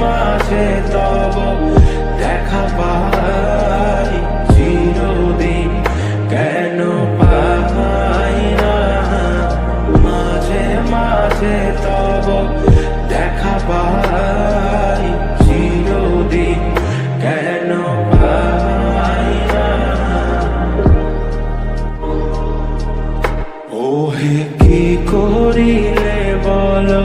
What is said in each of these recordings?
মাঝে তব দেখা পাই, চিরদিন কেন পাই না? মাঝে মাঝে তব দেখা পাই, চিরদিন কেন পাই না? ওহে কি করিলে বলো?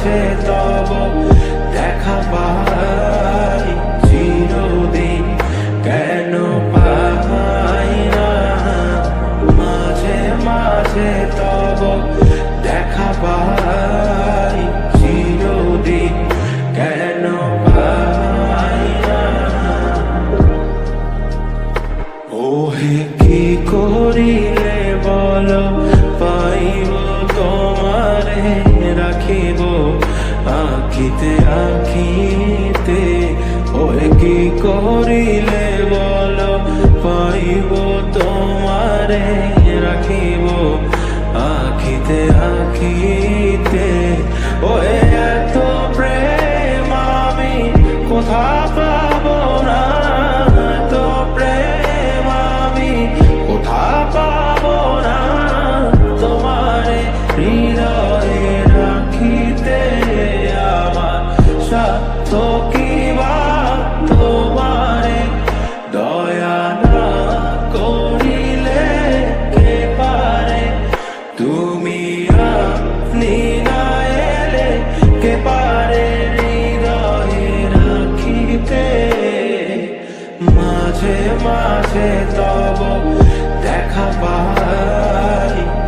কাছে তব দেখা পাই চিরদিন কেন পাই না? মাঝে মাঝে তব দেখা পাই। আখিতে আখিতে ওই কি করিলে বল? পাইব তোমারে রাখিব আখিতে আখিতে মাঝে তব দেখা পাই।